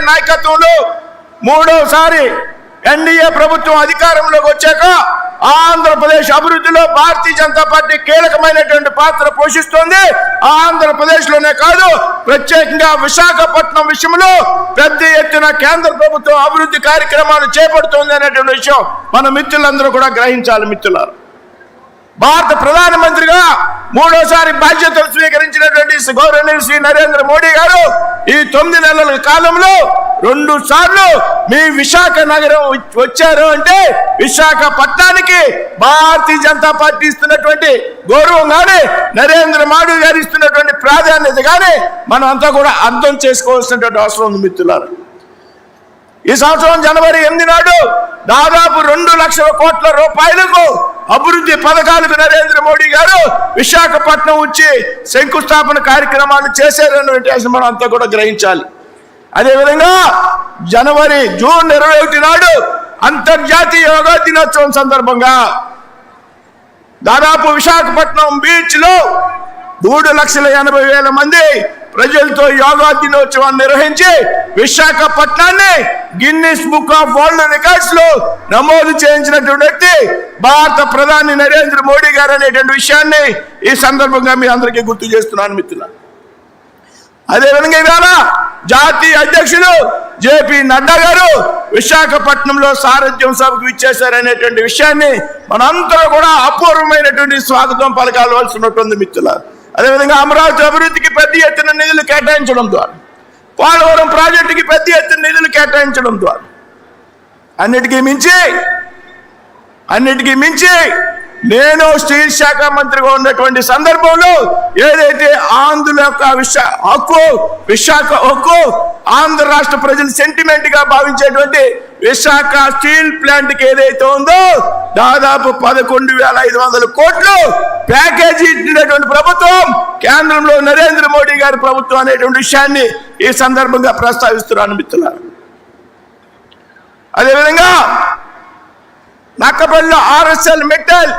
గారి నాయకత్వంలో మూడవసారి ఎన్డీఏ ప్రభుత్వం అధికారంలోకి వచ్చాక ఆంధ్రప్రదేశ్ అభివృద్ధిలో భారతీయ జనతా పార్టీ కీలకమైనటువంటి పాత్ర పోషిస్తోంది. ఆంధ్రప్రదేశ్లోనే కాదు ప్రత్యేకంగా విశాఖపట్నం విషయంలో పెద్ద ఎత్తున కేంద్ర ప్రభుత్వం అభివృద్ధి కార్యక్రమాలు చేపడుతోంది అనేటువంటి విషయం మన మిత్రులందరూ కూడా గ్రహించాలి మిత్రులారు. భారత ప్రధానమంత్రిగా మూడోసారి బాధ్యతలు స్వీకరించినటువంటి గౌరవనీయులు శ్రీ నరేంద్ర మోడీ గారు ఈ తొమ్మిది నెలల కాలంలో రెండు సార్లు మీ విశాఖ నగరం వచ్చారు అంటే విశాఖ పట్టణానికి భారతీయ జనతా పార్టీ ఇస్తున్నటువంటి గౌరవం కానీ నరేంద్ర మోడీ గారు ఇస్తున్నటువంటి ప్రాధాన్యత కానీ మనం అంతా కూడా అర్థం చేసుకోవాల్సినటువంటి అవసరం ఉంది మిత్రులారు. ఈ సంవత్సరం జనవరి ఎనిమిది నాడు దాదాపు రెండు లక్షల కోట్ల రూపాయలకు అభివృద్ధి పథకాలకు నరేంద్ర మోడీ గారు విశాఖపట్నం వచ్చి శంకుస్థాపన కార్యక్రమాలు చేశారన్న విషయం మనం అంతా కూడా గ్రహించాలి. అదేవిధంగా జనవరి జూన్ ఇరవై ఒకటి నాడు అంతర్జాతీయ యోగా దినోత్సవం సందర్భంగా దాదాపు విశాఖపట్నం బీచ్లో మూడు లక్షల ఎనభై వేల మంది ప్రజలతో యోగా దినోత్సవాన్ని నిర్వహించి విశాఖపట్నాన్ని గిన్నిస్ బుక్ ఆఫ్ వరల్డ్ రికార్డ్స్లో నమోదు చేయించినటువంటి వ్యక్తి భారత ప్రధాని నరేంద్ర మోడీ గారు అనేటువంటి విషయాన్ని ఈ సందర్భంగా మీ అందరికీ గుర్తు చేస్తున్నాను మిత్రులారా. అదేవిధంగా ఇవాళ జాతీయ అధ్యక్షులు జేపీ నడ్డా గారు విశాఖపట్నంలో సారథ్యం సభకు ఇచ్చేశారనేటువంటి విషయాన్ని మనందరూ కూడా అపూర్వమైనటువంటి స్వాగతం పలకాల్సి ఉన్నట్టుంది మిత్రులారు. అదేవిధంగా అమరావతి అభివృద్ధికి పెద్ద ఎత్తున నిధులు కేటాయించడం ద్వారా పోలవరం ప్రాజెక్టుకి పెద్ద ఎత్తున నిధులు కేటాయించడం ద్వారా అన్నిటికీ మించి అన్నిటికీ మించి నేను స్టీల్ శాఖ మంత్రిగా ఉన్నటువంటి సందర్భంలో ఏదైతే ఆంధ్రుల యొక్క విశా హక్కు విశాఖ హక్కు ఆంధ్ర రాష్ట్ర ప్రజలు సెంటిమెంట్గా భావించేటువంటి విశాఖ స్టీల్ ప్లాంట్కి ఏదైతే ఉందో దాదాపు పదకొండు వేల ఐదు వందల కోట్లు ప్యాకేజీ ఇచ్చినటువంటి ప్రభుత్వం కేంద్రంలో నరేంద్ర మోడీ గారి ప్రభుత్వం అనేటువంటి విషయాన్ని ఈ సందర్భంగా ప్రస్తావిస్తున్నాను మిత్రులారు అదేవిధంగా నక్కపల్లిలో ఆర్ఎస్ఎల్ మెటల్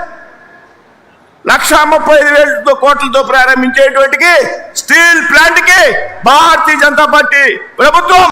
లక్ష ముప్పై ఐదు కోట్లతో ప్రారంభించేటువంటికి స్టీల్ ప్లాంట్కి భారతీయ జనతా పార్టీ ప్రభుత్వం